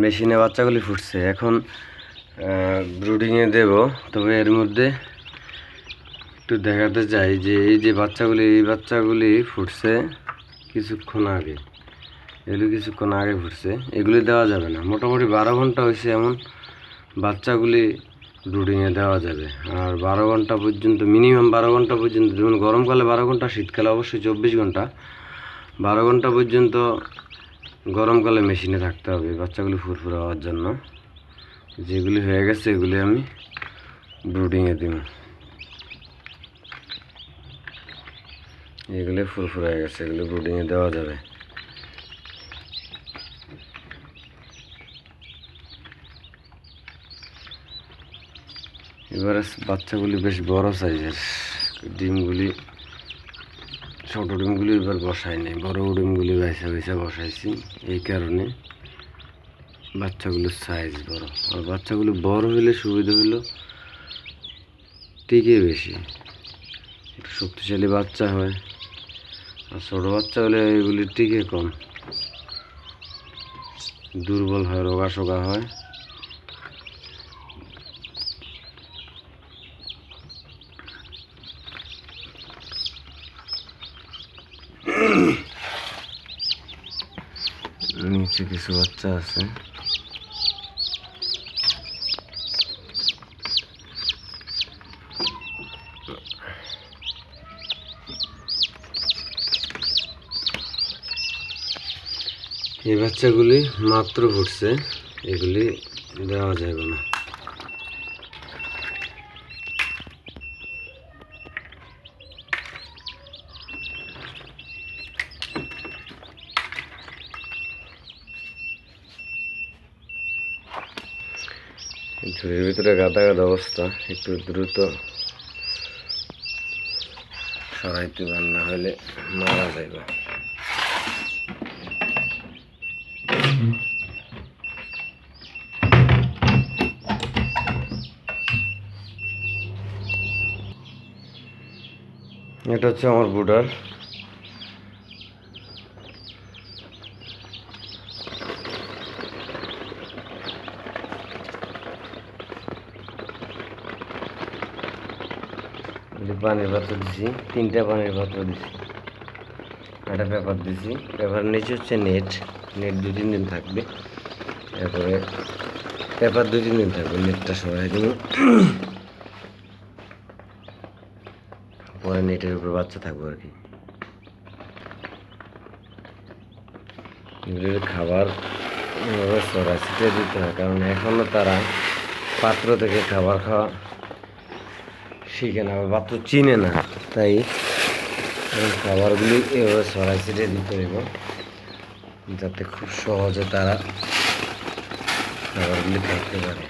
মেশিনে বাচ্চাগুলি ফুটছে। এখন ব্রুডিংয়ে দেব, তবে এর মধ্যে একটু দেখাতে চাই যে এই যে বাচ্চাগুলি, এই বাচ্চাগুলি ফুটছে কিছুক্ষণ আগে। এগুলি কিছুক্ষণ আগে ফুটছে। এগুলি দেওয়া যাবে না। মোটামুটি বারো ঘণ্টা হয়েছে এমন বাচ্চাগুলি ব্রুডিংয়ে দেওয়া যাবে। আর বারো ঘণ্টা পর্যন্ত মিনিমাম বারো ঘণ্টা পর্যন্ত, যেমন গরমকালে বারো ঘণ্টা, শীতকালে অবশ্যই চব্বিশ ঘণ্টা। বারো ঘণ্টা পর্যন্ত গরমকালে মেশিনে থাকতে হবে, বাচ্চাগুলি ফুরফুরে হওয়ার জন্য। যেগুলি হয়ে গেছে, এগুলি আমি ব্রুডিংয়ে দিব। এগুলি ফুরফুরে হয়ে গেছে, এগুলি ব্রুডিংয়ে দেওয়া যাবে। এবারে বাচ্চাগুলি বেশ বড় সাইজের। ডিমগুলি ছোট ডিমগুলি এবার বসাই নেই, বড় ডিমগুলি বাইসা বাইসা বসাইছি, এই কারণে বাচ্চাগুলোর সাইজ বড়। আর বাচ্চাগুলো বড় হলে সুবিধা হলো টিকে বেশি। শক্তিশালী বাচ্চা হয়, আর ছোটো বাচ্চা হলে এগুলি টিকে কম। দুর্বল হয় রোগা সোগা হয়। নিচে কিছু বাচ্চা আছে। এই বাচ্চাগুলি মাত্র ফুটছে এগুলি দেওয়া যাবে না। ঝুড়ির ভিতরে গাদা গাদা অবস্থা, একটু দ্রুত। সরাইতে পার না হলে মারা যাইব। এটা হচ্ছে আমার বুডার। পানির পাত্র দিছি, তিনটা পানির পাত্র দিছি। একটা পেপার দিছি পেপার নিচে হচ্ছে নেট নেট দু তিন দিন থাকবে। তারপরে পেপার দু তিন দিন থাকবে নেটটা সরাই দিব। পরে নেটের উপর বাচ্চা থাকবে আর কি। খাবার ছিটিয়ে দিতে হয়, কারণ এখনও তারা পাত্র থেকে খাবার খাওয়া শিখে না বা তো চিনে না। তাই খাবারগুলি এভাবে সরাই সেটে দিতে হইব যাতে খুব সহজে তারা খাবারগুলি খাইতে পারে।